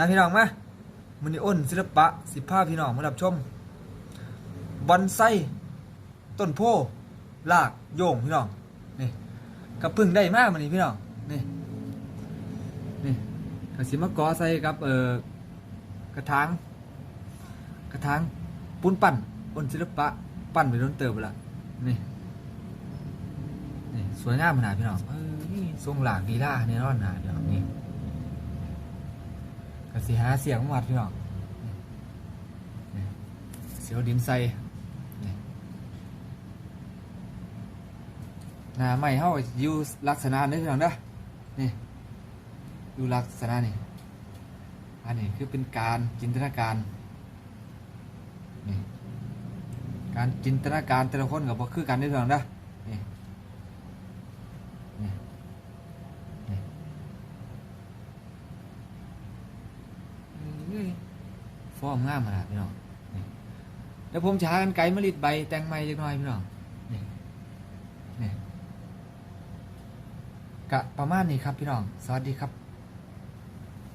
นะพี่น้องมามันนี่อ้นศิลปะสิบภาพี่น้องมารับชมบอนไซต้นโพลากโยงพี่น้องนี่กระพึ่งได้มากมันนี่พี่น้องนี่นี่กระสิมากอใส่กับเอ่อกระถางกระถางปูนปั่นอ้นศิลปะปั่นไปโดนเติบไปละนี่นี่สวยงามขนาดพี่น้องเอ้ยทรงหลากดีล่าเนี่ยนอนหนาพี่น้องนี่ สิหาเสียงมาวัดพี่น้องเสียวดินใส่นี่หน้าใหม่เฮาอยู่ลักษณะนี้พี่น้องเด้อนี่อยู่ลักษณะนี้อันนี้คือเป็นการจินตนาการนี่การจินตนาการแต่ละคนกับบ่คือกันเด้อพี่น้องเด้อนี่นี่ นี่ ฟ้อร์มงามขนาดพี่น้องแล้วผมจะหากันไกลมลิดใบแตงไม้จักน้อยพี่น้องนี่นี่กะประมาณนี้ครับพี่น้อง สวัสดีครับ